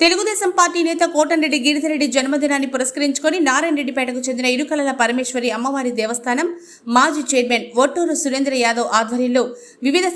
Telugu Desam party నేత కోటంరెడ్డి గిరిధరెడ్డి జన్మదినాన్ని పురస్కరించుకొని నారాయణరెడ్డిపేటకు చెందిన ఇరుకలల పరమేశ్వరి అమ్మవారి దేవస్థానం మాజీ చైర్మన్ ఒట్టూరు సురేంద్ర యాదవ్ ఆధ్వర్యంలో వివిధ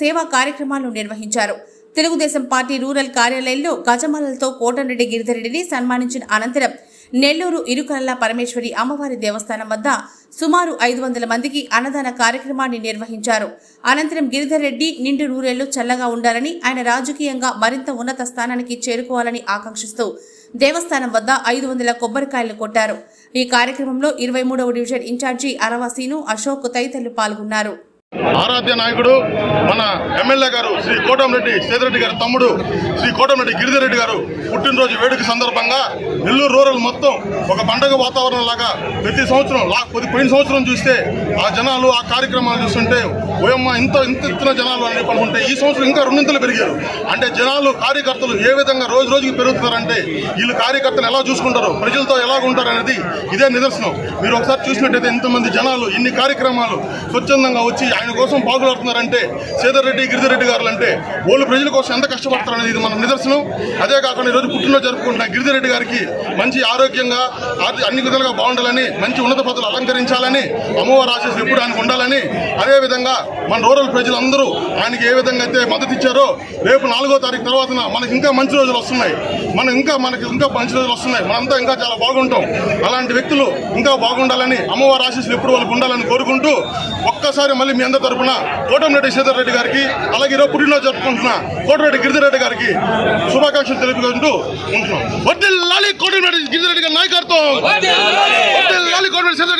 సేవా కార్యక్రమాలు నిర్వహించారు. తెలుగుదేశం పార్టీ రూరల్ కార్యాలయంలో గజమాలలతో కోటంరెడ్డి గిరిధరెడ్డిని సన్మానించిన అనంతరం నెల్లూరు ఇరుకలల పరమేశ్వరి అమ్మవారి దేవస్థానం వద్ద సుమారు ఐదు వందల మందికి అన్నదాన కార్యక్రమాన్ని నిర్వహించారు. అనంతరం గిరిధర్ రెడ్డి నిండు నూరేళ్ళు చల్లగా ఉండాలని ఆయన రాజకీయంగా మరింత ఉన్నత స్థానానికి చేరుకోవాలని ఆకాంక్షిస్తూ దేవస్థానం వద్ద ఐదు వందల కొబ్బరికాయలు కొట్టారు. ఈ కార్యక్రమంలో ఇరవై మూడవ డివిజన్ ఇన్ఛార్జి అరవాసీను అశోక్ తదితరులు పాల్గొన్నారు. ఆరాధ్య నాయకుడు మన ఎమ్మెల్యే గారు శ్రీ కోటంరెడ్డి సేదిరెడ్డి గారి తమ్ముడు శ్రీ కోటంరెడ్డి గిరిజరెడ్డి గారు పుట్టినరోజు వేడుక సందర్భంగా నెల్లూరు రూరల్ మొత్తం ఒక పండగ వాతావరణం లాగా ప్రతి సంవత్సరం లా కొద్ది పోయిన సంవత్సరం చూస్తే ఆ జనాలు ఆ కార్యక్రమాలు చూస్తుంటే ఓయమ్మ ఇంత ఇంత ఎత్తున జనాలు అని అనుకుంటే ఈ సంవత్సరం ఇంకా రెండింతలు పెరిగారు. అంటే జనాలు కార్యకర్తలు ఏ విధంగా రోజు రోజుకి పెరుగుతున్నారంటే వీళ్ళు కార్యకర్తలు ఎలా చూసుకుంటారు ప్రజలతో ఎలా ఉంటారు అనేది ఇదే నిదర్శనం. మీరు ఒకసారి చూసినట్టయితే ఇంతమంది జనాలు ఇన్ని కార్యక్రమాలు స్వచ్ఛందంగా వచ్చి ఆయన కోసం పాల్గొడుతున్నారంటే సేదరెడ్డి గిరిధరెడ్డి గారు అంటే వాళ్ళు ప్రజల కోసం ఎంత కష్టపడతారనేది ఇది మన నిదర్శనం. అదే కాకుండా ఈరోజు పుట్టినరోజు జరుపుకుంటున్న గిరిజరెడ్డి గారికి మంచి ఆరోగ్యంగా అన్ని విధాలుగా బాగుండాలని మంచి ఉన్నత పదవులు అలంకరించాలని అమ్మవారి ఆశీస్సులు ఎప్పుడు ఆయనకు ఉండాలని అదేవిధంగా మన రూరల్ ప్రజలందరూ ఆయనకి ఏ విధంగా అయితే మద్దతు ఇచ్చారో రేపు నాలుగో తారీఖు తర్వాత మనకి ఇంకా మంచి రోజులు వస్తున్నాయి. మనం ఇంకా మనకి ఇంకా మంచి రోజులు వస్తున్నాయి. మనంతా ఇంకా చాలా బాగుంటాం. అలాంటి వ్యక్తులు ఇంకా బాగుండాలని అమ్మవారి ఆశీస్సులు ఎప్పుడు వాళ్ళకు ఉండాలని కోరుకుంటూ ఒక్కసారి మళ్ళీ మీ అందరి తరఫున కోటమిరెడ్డి శ్రీధర్ రెడ్డి గారికి అలాగే ఈరోజు పుట్టినరోజు జరుపుకుంటున్న కోటిరెడ్డి గిరిధరెడ్డి గారికి శుభాకాంక్షలు తెలుపుకుంటూ ఉంటున్నాం వడ్డీ లాలి కోటిరెడ్డి గిరిధరెడ్డి గారి నాయకత్వం వడ్డిల్లాలి కోటరెడ్డి సీతారెడ్డి గారి